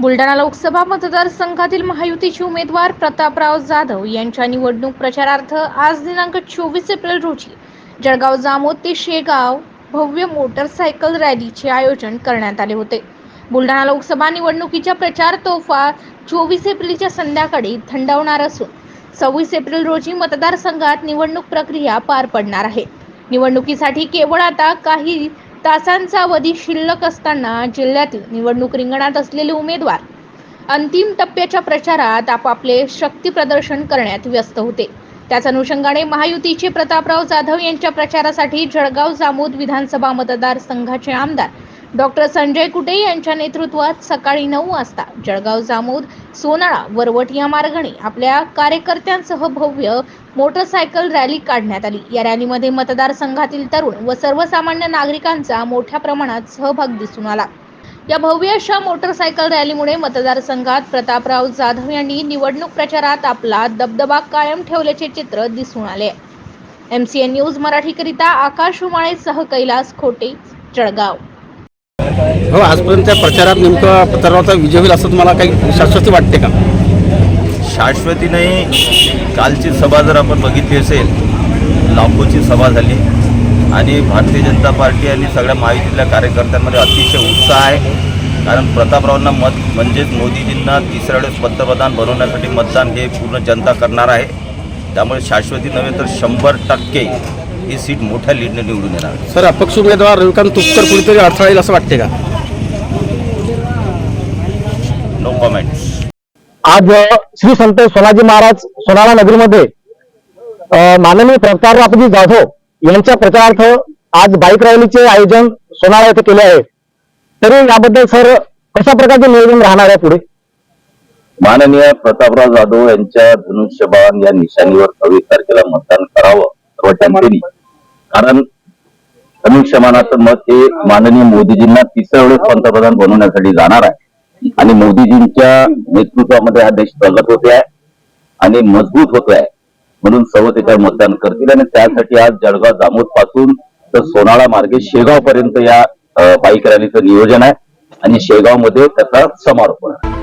बुलढाणा लोकसभा मतदारसंघातील महायुतीचे उमेदवार प्रतापराव जाधव यांच्या निवडणूक प्रचारार्थ आज दिनांक चोवीस एप्रिल रोजी जळगाव जामोद ते शेगाव भव्य मोटरसायकल रॅलीचे आयोजन करण्यात आले होते. बुलढाणा लोकसभा निवडणुकीच्या प्रचार तोफा चोवीस एप्रिलच्या संध्याकाळी थंडावणार असून सव्वीस एप्रिल रोजी मतदारसंघात निवडणूक प्रक्रिया पार पडणार आहे. निवडणुकीसाठी केवळ आता काही तासांचा अवधी शिल्लक असताना जिल्ह्यातील निवडणूक रिंगणात असलेले उमेदवार अंतिम टप्प्याच्या प्रचारात आपापले शक्ती प्रदर्शन करण्यात व्यस्त होते. त्याच अनुषंगाने महायुतीचे प्रतापराव जाधव यांच्या प्रचारासाठी जळगाव जामोद विधानसभा मतदारसंघाचे आमदार डॉक्टर संजय कुटे यांच्या नेतृत्वात सकाळी नऊ वाजता जळगाव जामोद सोनाळा वरवट या मार्गाने आपल्या कार्यकर्त्यांसह भव्य मोटरसायकल रॅली काढण्यात आली. या रॅलीमध्ये मतदारसंघातील तरुण व सर्वसामान्य नागरिकांचा मोठ्या प्रमाणात सहभाग दिसून आला. या भव्य अशा मोटरसायकल रॅलीमुळे मतदारसंघात प्रतापराव जाधव यांनी निवडणूक प्रचारात आपला दबदबा कायम ठेवल्याचे चित्र दिसून आले. एम सी एन न्यूज मराठीकरिता आकाश उमाळेसह कैलास खोटे जळगाव. हो आजपर्यंतच्या प्रचारात नेमकं प्रचाराचा विजय होईल असं तुम्हाला काही शाश्वती वाटते का? शाश्वती नाही. कालची सभा जर आपण बघितली असेल लाखोची सभा झाली. आणि भारतीय जनता पार्टी आणि सगळ्या महायुतीतल्या कार्यकर्त्यांमध्ये अतिशय उत्साह आहे. कारण प्रतापरावांना मत म्हणजेच मोदीजींना तिसऱ्या वेळेस पंतप्रधान बनवण्यासाठी मतदान हे पूर्ण जनता करणार आहे. त्यामुळे शाश्वती नव्हे तर शंभर टक्के ही सीट मोठ्या लीडने निवडून येणार. सर अपक्ष उमेदवार रविकांत तुपकर कुठेतरी अडथळा येईल असं वाटते का? नो कॉमेंट्स आज श्री संत सोनाजी महाराज सोनाळा नगरीमध्ये माननीय प्रतापरावजी जाधव यांच्या प्रचारार्थ आज बाईक रॅलीचे आयोजन सोनाळा येथे केले आहे. तरी याबद्दल सर कशा प्रकारचे नियोजन राहणार आहे पुढे? माननीय प्रतापराव जाधव यांच्या धनुष्यबाण या निशाणीवर सव्वीस तारखेला मतदान करावं सर्व जनतेने कारण धनुष्यमानाचं मत हे माननीय मोदीजींना तिसऱ्या वेळेस पंतप्रधान बनवण्यासाठी जाणार आहे. आणि मोदीजींच्या नेतृत्वामध्ये हा देश प्रगत होते आहे आणि मजबूत होतोय आहे म्हणून सर्व ते काही मतदान करतील. आणि त्यासाठी आज जळगाव जामोदपासून तर सोनाळा मार्गे शेगाव पर्यंत या बाईक रॅलीचं नियोजन आहे. आणि शेगावमध्ये त्याचा समारोप होणार